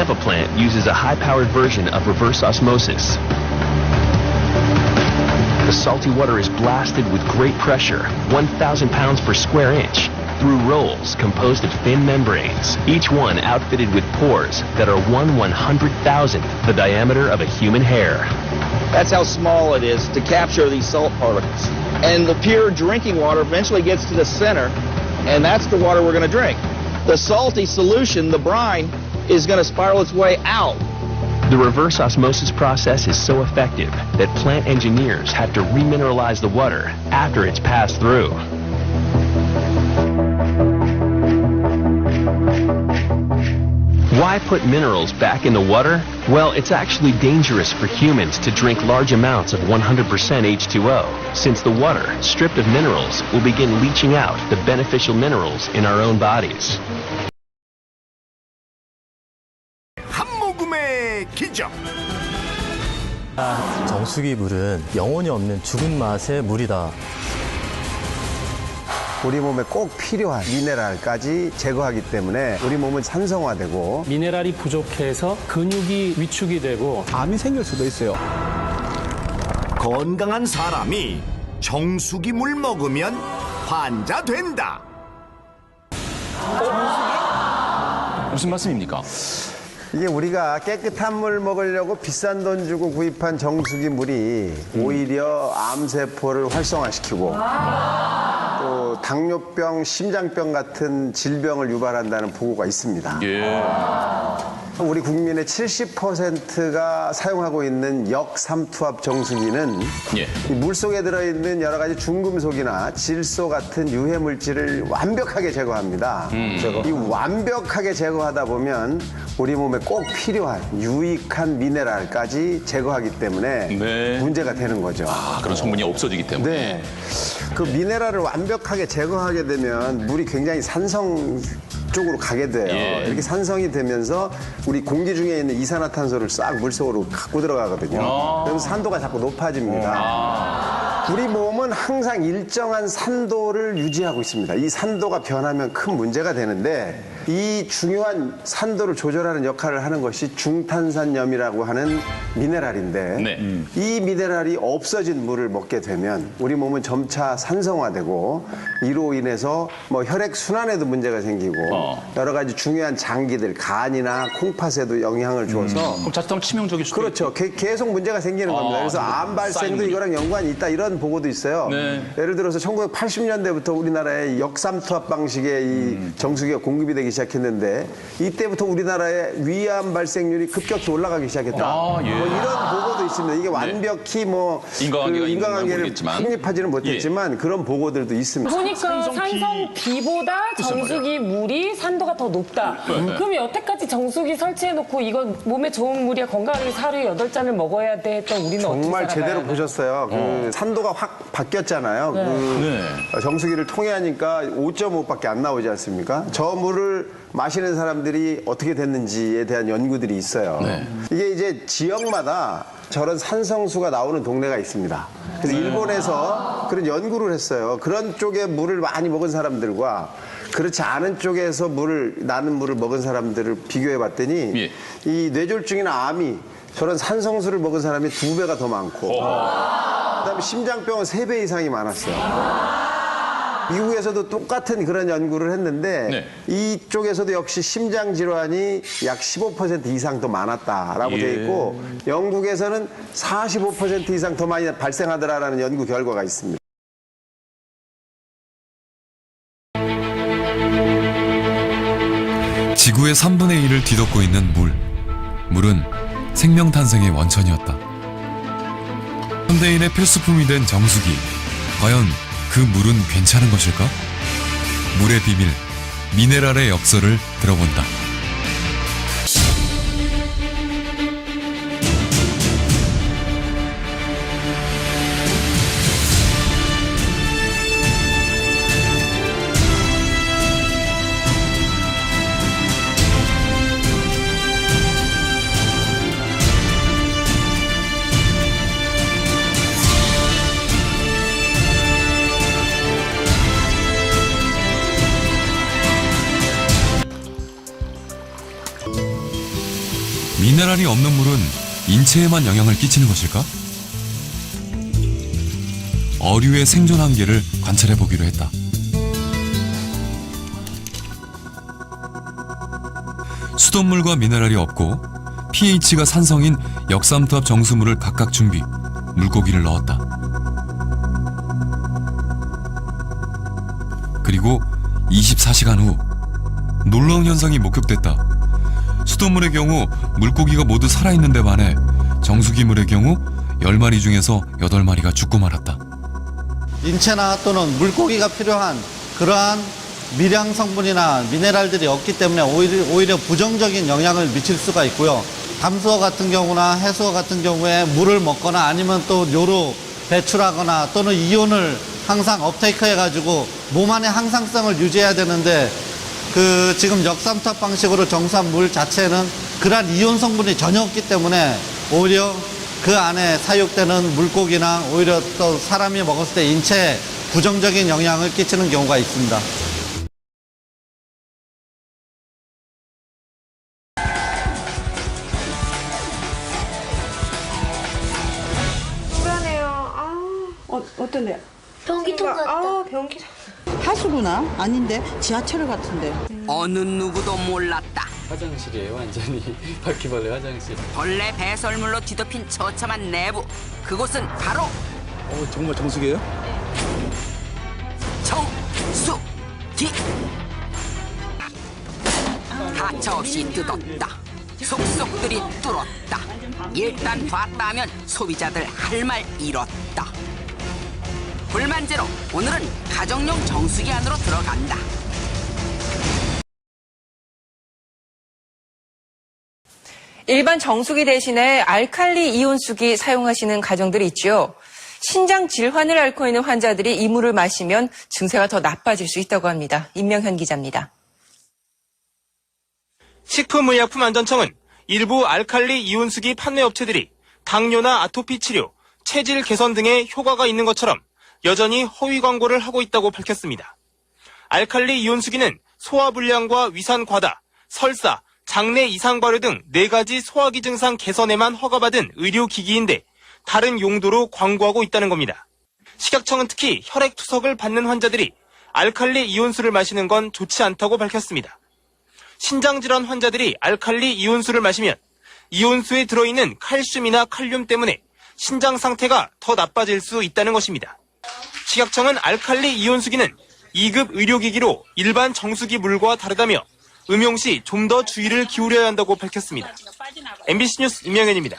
Tampa plant uses a high-powered version of reverse osmosis. The salty water is blasted with great pressure, 1,000 pounds per square inch, through rolls composed of thin membranes, each one outfitted with pores that are 1 100,000th the diameter of a human hair. That's how small it is to capture these salt particles. And the pure drinking water eventually gets to the center, and that's the water we're going to drink. The salty solution, the brine, is going to spiral its way out. The reverse osmosis process is so effective that plant engineers have to remineralize the water after it's passed through. Why put minerals back in the water? Well, it's actually dangerous for humans to drink large amounts of 100% H2O, since the water, stripped of minerals, will begin leaching out the beneficial minerals in our own bodies. 의 기적. 정수기 물은 영혼이 없는 죽은 맛의 물이다. 우리 몸에 꼭 필요한 미네랄까지 제거하기 때문에 우리 몸은 산성화되고 미네랄이 부족해서 근육이 위축이 되고 암이 생길 수도 있어요. 건강한 사람이 정수기 물 먹으면 환자 된다. 무슨 말씀입니까? 이게 우리가 깨끗한 물 먹으려고 비싼 돈 주고 구입한 정수기 물이 오히려 암세포를 활성화시키고 또 당뇨병, 심장병 같은 질병을 유발한다는 보고가 있습니다. 예. 우리 국민의 70%가 사용하고 있는 역삼투압 정수기는 예. 이 물속에 들어있는 여러 가지 중금속이나 질소 같은 유해 물질을 완벽하게 제거합니다. 음. 이 완벽하게 제거하다 보면 우리 몸에 꼭 필요한 유익한 미네랄까지 제거하기 때문에 네. 문제가 되는 거죠. 아, 그런 성분이 없어지기 때문에. 네. 그 미네랄을 완벽하게 제거하게 되면 물이 굉장히 산성 쪽으로 가게 돼요. 예. 이렇게 산성이 되면서 우리 공기 중에 있는 이산화탄소를 싹 물속으로 갖고 들어가거든요. 아. 그러면서 산도가 자꾸 높아집니다. 우리 몸은 항상 일정한 산도를 유지하고 있습니다. 이 산도가 변하면 큰 문제가 되는데 이 중요한 산도를 조절하는 역할을 하는 것이 중탄산염이라고 하는 미네랄인데 네. 음. 이 미네랄이 없어진 물을 먹게 되면 우리 몸은 점차 산성화되고 이로 인해서 뭐 혈액 순환에도 문제가 생기고 어. 여러 가지 중요한 장기들 간이나 콩팥에도 영향을 줘서 그럼 자칫하면 치명적일 수도 그렇죠. 게- 계속 문제가 생기는 겁니다. 아, 그래서. 암 발생도 쌓이는군요. 이거랑 연관이 있다 이런 보고도 있어요. 네. 예를 들어서 1980년대부터 우리나라에 역삼투압 방식의 이 음. 정수기가 공급이 되기 시작했는데 이때부터 우리나라의 위암 발생률이 급격히 올라가기 시작했다. 아, 예. 뭐 이런 보고도 있습니다. 이게 완벽히 뭐 인과관계가 그 있는 건 인과관계를 모르겠지만. 확립하지는 못했지만 그런 보고들도 있습니다. 보니까 산성 B보다 글쎄 정수기 물이 산도가 더 높다. 네. 그럼 여태까지 정수기 설치해놓고 이건 몸에 좋은 물이야 건강하게 하루에 여덟 잔을 먹어야 돼 했던 우리는 정말 어떻게 제대로 살아가야 돼? 보셨어요. 그 산도가 확 바뀌었잖아요. 그 네. 어, 정수기를 통해 하니까 5.5밖에 안 나오지 않습니까? 저 물을 마시는 사람들이 어떻게 됐는지에 대한 연구들이 있어요. 네. 이게 이제 지역마다 저런 산성수가 나오는 동네가 있습니다. 그래서 네. 일본에서 그런 연구를 했어요. 그런 쪽에 물을 많이 먹은 사람들과 그렇지 않은 쪽에서 물을 나는 물을 먹은 사람들을 비교해 봤더니 예. 이 뇌졸중이나 암이 저런 산성수를 먹은 사람이 두 배가 더 많고 그다음에 심장병은 세 배 이상이 많았어요. 미국에서도 똑같은 그런 연구를 했는데 네. 이쪽에서도 역시 심장 질환이 약 15% 이상 더 많았다라고 예. 돼 있고 영국에서는 45% 이상 더 많이 발생하더라라는 연구 결과가 있습니다. 지구의 3분의 1을 뒤덮고 있는 물. 물은 생명 탄생의 원천이었다. 현대인의 필수품이 된 정수기. 과연 그 물은 괜찮은 것일까? 물의 비밀, 미네랄의 역설을 들어본다. 미네랄이 없는 물은 인체에만 영향을 끼치는 것일까? 어류의 생존 한계를 관찰해 보기로 했다. 수돗물과 미네랄이 없고 pH가 산성인 역삼투압 정수물을 각각 준비, 물고기를 넣었다. 그리고 24시간 후 놀라운 현상이 목격됐다. 수돗물의 경우 물고기가 모두 살아있는데 반해 정수기물의 경우 10마리 중에서 8마리가 죽고 말았다. 인체나 또는 물고기가 필요한 그러한 미량 성분이나 미네랄들이 없기 때문에 오히려, 오히려 부정적인 영향을 미칠 수가 있고요. 담수어 같은 경우나 해수어 같은 경우에 물을 먹거나 아니면 또 요로 배출하거나 또는 이온을 항상 업테이크 해가지고 몸 안의 항상성을 유지해야 되는데 그 지금 역삼탑 방식으로 정수한 물 자체는 그러한 이온 성분이 전혀 없기 때문에 오히려 그 안에 사육되는 물고기나 오히려 또 사람이 먹었을 때 인체에 부정적인 영향을 끼치는 경우가 있습니다. 불안해요. 아, 어, 어떤데요? 변기통 같다. 아, 변기. 하수구나? 아닌데 지하철 같은데. 어느 누구도 몰랐다. 화장실이에요, 완전히. 바퀴벌레 화장실. 벌레 배설물로 뒤덮인 처참한 내부. 그곳은 바로 어, 정말 정수기예요? 정수기. 가차없이 뜯었다. 속속들이 뚫었다. 일단 봤다 하면 소비자들 할 말 잃었다. 불만 제로 오늘은 가정용 정수기 안으로 들어간다. 일반 정수기 대신에 알칼리 이온수기 사용하시는 가정들이 있죠. 신장 질환을 앓고 있는 환자들이 이 물을 마시면 증세가 더 나빠질 수 있다고 합니다. 임명현 기자입니다. 식품의약품안전청은 일부 알칼리 이온수기 판매 업체들이 당뇨나 아토피 치료, 체질 개선 등의 효과가 있는 것처럼 여전히 허위 광고를 하고 있다고 밝혔습니다. 알칼리 이온수기는 소화 불량과 위산 과다, 설사, 장내 이상 발효 등네 가지 소화기 증상 개선에만 허가받은 의료기기인데 다른 용도로 광고하고 있다는 겁니다. 식약청은 특히 혈액 투석을 받는 환자들이 알칼리 이온수를 마시는 건 좋지 않다고 밝혔습니다. 신장질환 환자들이 알칼리 이온수를 마시면 이온수에 들어있는 칼슘이나 칼륨 때문에 신장 상태가 더 나빠질 수 있다는 것입니다. 식약청은 알칼리 이온수기는 2급 의료기기로 일반 정수기 물과 다르다며 음용 시 좀 더 주의를 기울여야 한다고 밝혔습니다. MBC 뉴스 임영현입니다.